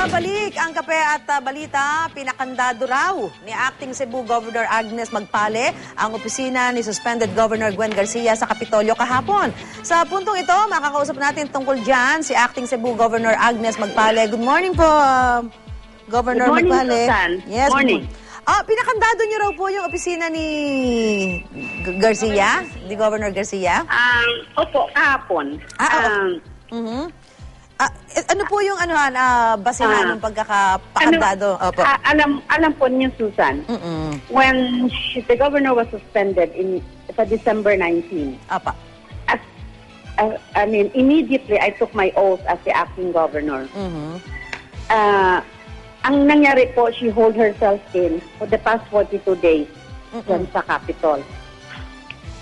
Nagbabalik ang kape at ah, balita, pinakandado raw ni Acting Cebu Governor Agnes Magpale ang opisina ni Suspended Governor Gwen Garcia sa Kapitolyo kahapon. Sa puntong ito, makakausap natin tungkol dyan si Acting Cebu Governor Agnes Magpale. Good morning po, ah, Governor Good morning, Magpale. Susan. Yes, good Morning. Ah, pinakandado niyo raw po yung opisina ni G- Garcia, di Governor Garcia? Um, opo, kahapon. Ah. Um, Mhm. Ah, eh, ano po yung ano ah, basihan Ah. ng pagkakapakandado? Opo. ah, alam, alam po niyo, Susan, Mm-mm. when she, the governor was suspended in sa December 19, Apa. as, uh, I mean, immediately I took my oath as the acting governor. Mhm. Ah, ang nangyari po, she hold herself in for the past 42 days dyan sa Capitol.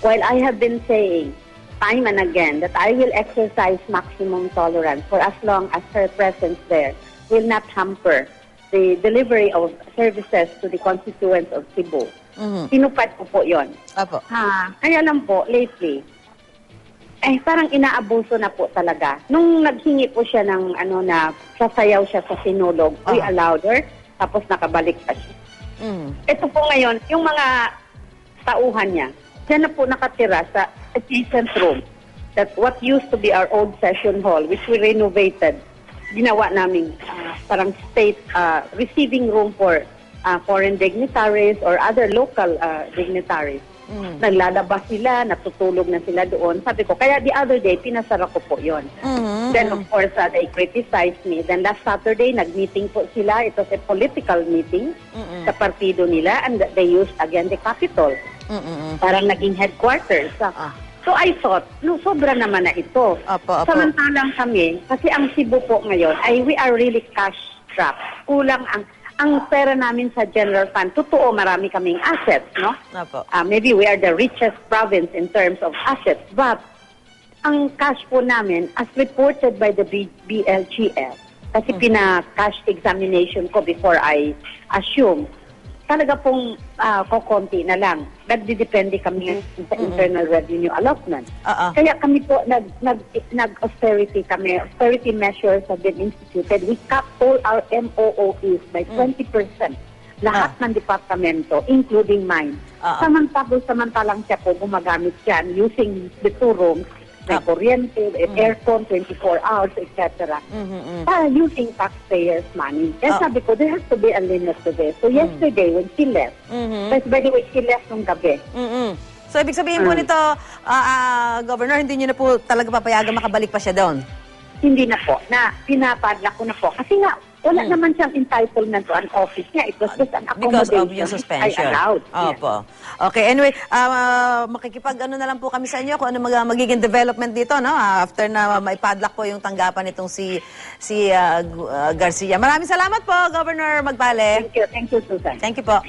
While I have been saying time and again that I will exercise maximum tolerance for as long as her presence there will not hamper the delivery of services to the constituents of Cebu. Mhm. Tinupad ko po yon. Apo. Ha, kaya lang po, lately, eh parang inaabuso na po talaga. Nung naghingi po siya ng ano na sasayaw siya sa sinulog, we Ah. allowed her, tapos nakabalik pa siya. Mhm. Ito po ngayon, yung mga tauhan niya, dyan na po nakatira sa adjacent room. That what used to be our old session hall, which we renovated, ginawa namin ah, parang state ah, receiving room for ah, foreign dignitaries or other local ah, dignitaries. Mhm. Naglalabas sila, natutulog na sila doon. Sabi ko, kaya the other day, pinasara ko po yon. Mhm. Then of course, uh, they criticized me. Then last Saturday, nag-meeting po sila. It was a political meeting Mm-mm. sa partido nila and they used again the Capitol. Mhm. Parang naging headquarters. Ah. So I thought, no, sobra naman na ito. Apo, apo. Samantalang kami, kasi ang Cebu po ngayon, ay we are really cash strapped. Kulang ang ang pera namin sa general fund. Totoo, marami kaming assets, no? Apo. Uh, maybe we are the richest province in terms of assets, but ang cash po namin, as reported by the B- BLGF, kasi pina-cash examination ko before I assume, talaga pong uh, kokonti na lang. Nagdidepende kami sa internal revenue allotment. Ah. Kaya kami po, nag, nag, nag-austerity kami. Austerity measures have been instituted. We cut all our MOOEs by 20%. Lahat ng departamento, including mine. Ah. Samantalo, samantalang siya po gumagamit yan using the two rooms, Ah. kuryente, aircon, 24 hours, etc. Mhm. Para using taxpayers' money. Kaya Ah. sabi ko, there has to be a limit to this. So yesterday, when she left, Mhm. but by the way, she left nung gabi. Mhm. So, ibig sabihin po Mm. nito, ah, ah, Governor, hindi niyo na po talaga papayagan makabalik pa siya doon? Hindi na po, na pinapadla ko na po. Kasi nga, wala Hmm. naman siyang entitlement to an office niya. It was just an Because accommodation. of yung suspension. I allowed. Opo. Okay, anyway, ah, makikipag ano na lang po kami sa inyo kung ano mag- magiging development dito, no? Ah, after na maipadlock po yung tanggapan nitong si si ah, Gu- ah, Garcia. Maraming salamat po, Governor Magpale. Thank you. Thank you, Susan. Thank you po.